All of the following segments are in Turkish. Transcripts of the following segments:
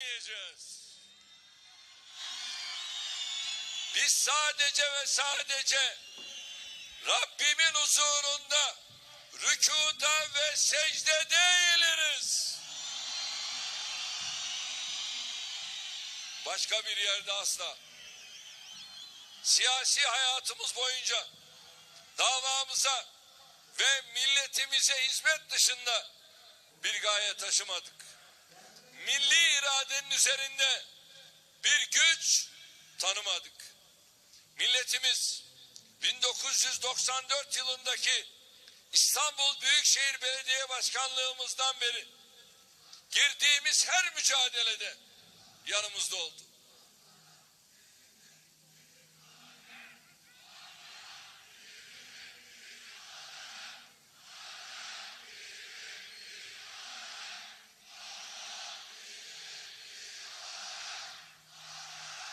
Yiyeceğiz. Biz sadece ve sadece Rabbimin huzurunda rükuda ve secde eğiliriz. Başka bir yerde asla. Siyasi hayatımız boyunca davamıza ve milletimize hizmet dışında bir gaye taşımadık. Milli iradenin üzerinde bir güç tanımadık. Milletimiz 1994 yılındaki İstanbul Büyükşehir Belediye Başkanlığımızdan beri girdiğimiz her mücadelede yanımızda oldu.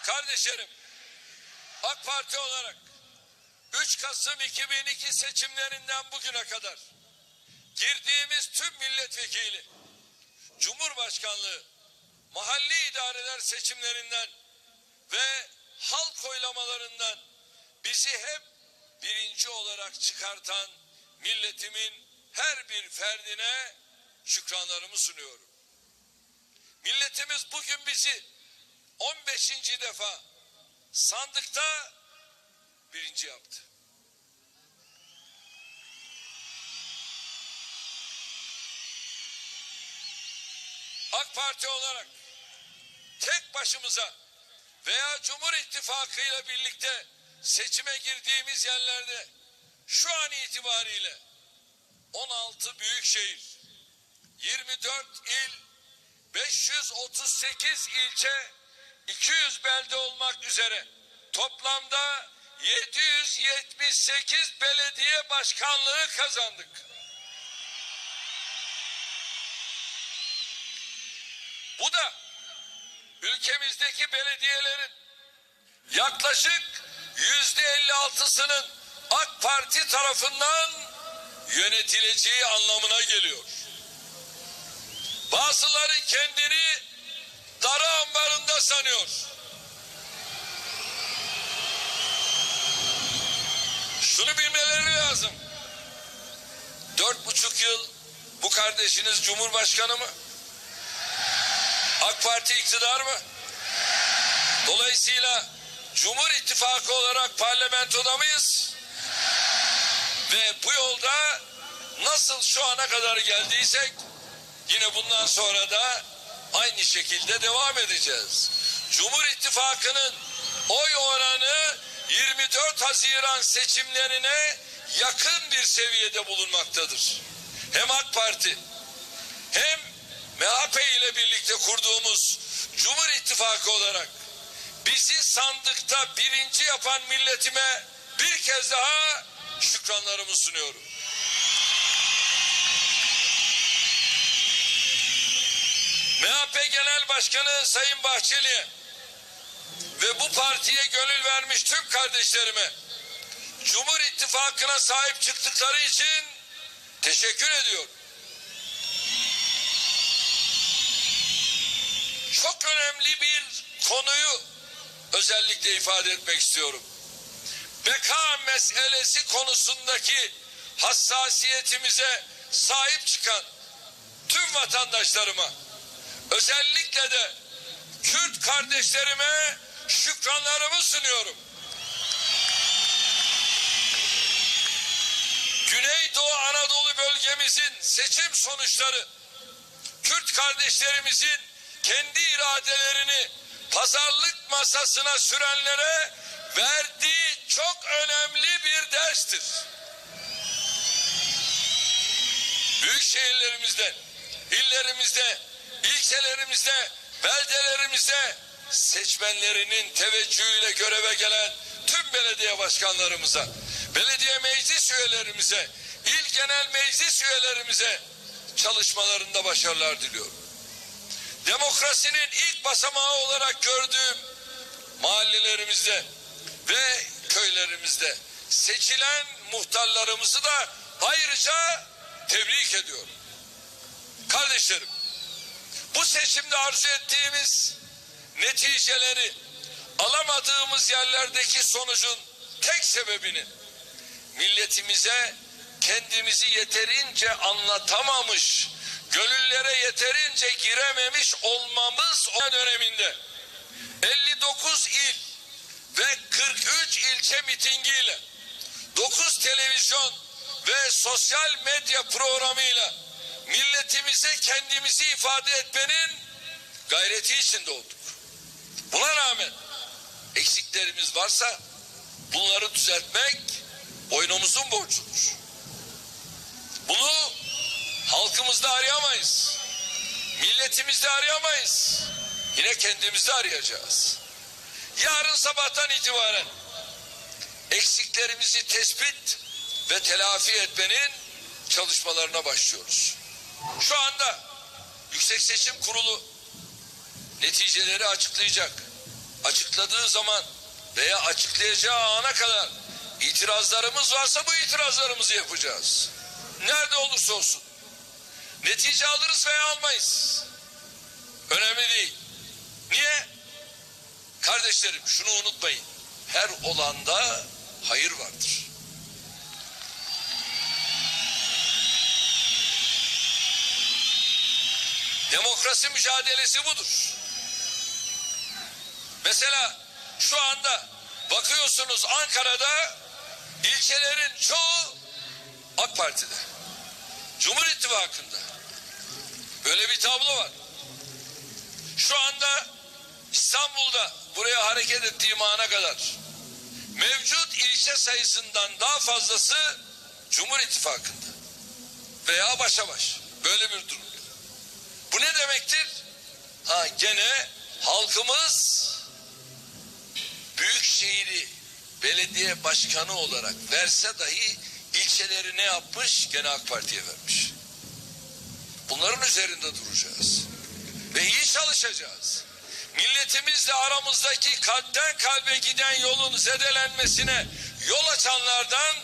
Kardeşlerim, AK Parti olarak 3 Kasım 2002 seçimlerinden bugüne kadar girdiğimiz tüm milletvekili, Cumhurbaşkanlığı, mahalli idareler seçimlerinden ve halk oylamalarından bizi hep birinci olarak çıkartan milletimin her bir ferdine şükranlarımı sunuyorum. Milletimiz bugün bizi 15. defa sandıkta birinci yaptı. AK Parti olarak tek başımıza veya Cumhur İttifakı ile birlikte seçime girdiğimiz yerlerde şu an itibariyle 16 büyük şehir, 24 il, 538 ilçe, 200 belde olmak üzere toplamda 778 belediye başkanlığı kazandık. Bu da ülkemizdeki belediyelerin yaklaşık yüzde 56'sının AK Parti tarafından yönetileceği anlamına geliyor. Bazıları kendini darı ambarında sanıyor. Şunu bilmeleri lazım. Dört buçuk yıl bu kardeşiniz Cumhurbaşkanı mı? AK Parti iktidar mı? Dolayısıyla Cumhur İttifakı olarak parlamentoda mıyız? Ve bu yolda nasıl şu ana kadar geldiysek yine bundan sonra da aynı şekilde devam edeceğiz. Cumhur İttifakı'nın oy oranı 24 Haziran seçimlerine yakın bir seviyede bulunmaktadır. Hem AK Parti hem MHP ile birlikte kurduğumuz Cumhur İttifakı olarak bizi sandıkta birinci yapan milletime bir kez daha şükranlarımı sunuyorum. MHP Genel Başkanı Sayın Bahçeli'ye ve bu partiye gönül vermiş tüm kardeşlerime Cumhur İttifakı'na sahip çıktıkları için teşekkür ediyorum. Çok önemli bir konuyu özellikle ifade etmek istiyorum. Beka meselesi konusundaki hassasiyetimize sahip çıkan tüm vatandaşlarıma özellikle de Kürt kardeşlerime şükranlarımı sunuyorum. Güneydoğu Anadolu bölgemizin seçim sonuçları Kürt kardeşlerimizin kendi iradelerini pazarlık masasına sürenlere verdiği çok önemli bir derstir. Büyük şehirlerimizde, illerimizde, ilçelerimizde, beldelerimizde seçmenlerinin teveccühüyle göreve gelen tüm belediye başkanlarımıza, belediye meclis üyelerimize, il genel meclis üyelerimize çalışmalarında başarılar diliyorum. Demokrasinin ilk basamağı olarak gördüğüm mahallelerimizde ve köylerimizde seçilen muhtarlarımızı da ayrıca tebrik ediyorum. Kardeşlerim, bu seçimde arzu ettiğimiz neticeleri alamadığımız yerlerdeki sonucun tek sebebinin milletimize kendimizi yeterince anlatamamış, gönüllere yeterince girememiş olmamız o döneminde 59 il ve 43 ilçe mitingiyle 9 televizyon ve sosyal medya programıyla milletimize kendimizi ifade etmenin gayreti içinde olduk. Buna rağmen eksiklerimiz varsa bunları düzeltmek boynumuzun borcudur. Bunu halkımızda arayamayız. Milletimizde arayamayız. Yine kendimizde arayacağız. Yarın sabahtan itibaren eksiklerimizi tespit ve telafi etmenin çalışmalarına başlıyoruz. Şu anda Yüksek Seçim Kurulu neticeleri açıklayacak. Açıkladığı zaman veya açıklayacağı ana kadar itirazlarımız varsa bu itirazlarımızı yapacağız. Nerede olursa olsun. Netice alırız veya almayız. Önemli değil. Niye? Kardeşlerim şunu unutmayın. Her olanda hayır vardır. Demokrasi mücadelesi budur. Mesela şu anda bakıyorsunuz Ankara'da ilçelerin çoğu AK Parti'de. Cumhur İttifakı'nda. Böyle bir tablo var. Şu anda İstanbul'da buraya hareket ettiğim ana kadar mevcut ilçe sayısından daha fazlası Cumhur İttifakı'nda veya başa baş. Böyle bir durum. Bu ne demektir? Ha gene halkımız büyükşehiri belediye başkanı olarak verse dahi ilçeleri ne yapmış? Gene AK Parti'ye vermiş. Bunların üzerinde duracağız. Ve iyi çalışacağız. Milletimizle aramızdaki kalpten kalbe giden yolun zedelenmesine yol açanlardan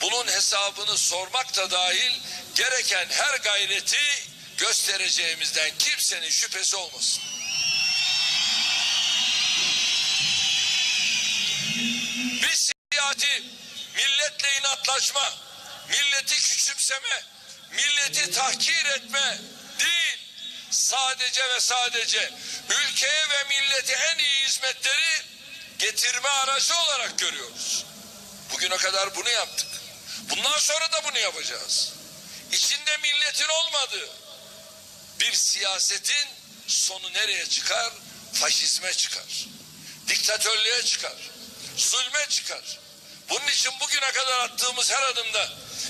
bunun hesabını sormak da dahil gereken her gayreti göstereceğimizden kimsenin şüphesi olmasın. Biz siyasi milletle inatlaşma, milleti küçümseme, milleti tahkir etme değil. Sadece ve sadece ülkeye ve millete en iyi hizmetleri getirme aracı olarak görüyoruz. Bugüne kadar bunu yaptık. Bundan sonra da bunu yapacağız. İçinde milletin olmadığı bir siyasetin sonu nereye çıkar? Faşizme çıkar. Diktatörlüğe çıkar. Zulme çıkar. Bunun için bugüne kadar attığımız her adımda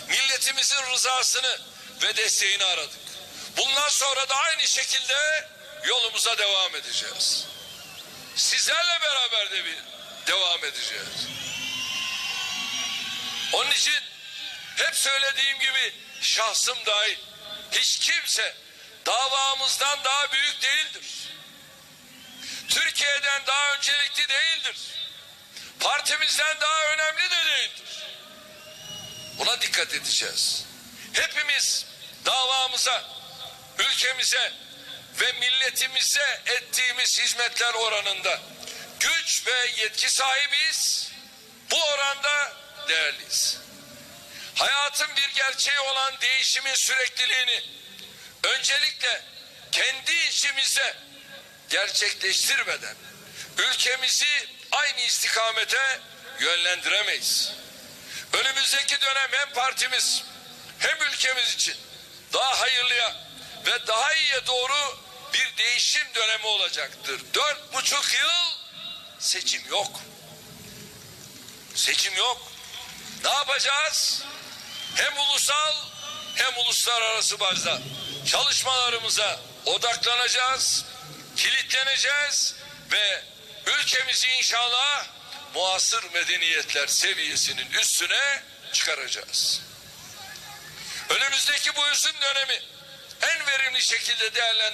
milletimizin rızasını ve desteğini aradık. Bundan sonra da aynı şekilde yolumuza devam edeceğiz. Sizlerle beraber de bir devam edeceğiz. Onun için hep söylediğim gibi şahsım dahil hiç kimse davamızdan daha büyük değildir. Türkiye'den daha öncelikli değildir. Partimizden daha önemli de değildir. Buna dikkat edeceğiz. Hepimiz davamıza, ülkemize ve milletimize ettiğimiz hizmetler oranında güç ve yetki sahibiyiz. Bu oranda değerliyiz. Hayatın bir gerçeği olan değişimin sürekliliğini öncelikle kendi içimizde gerçekleştirmeden ülkemizi aynı istikamete yönlendiremeyiz. Önümüzdeki dönem hem partimiz hem ülkemiz için daha hayırlıya ve daha iyiye doğru bir değişim dönemi olacaktır. Dört buçuk yıl seçim yok. Seçim yok. Ne yapacağız? Hem ulusal hem uluslararası bazda çalışmalarımıza odaklanacağız, kilitleneceğiz ve ülkemizi inşallah muasır medeniyetler seviyesinin üstüne çıkaracağız. Önümüzdeki bu üzüm dönemi en verimli şekilde değerlendir.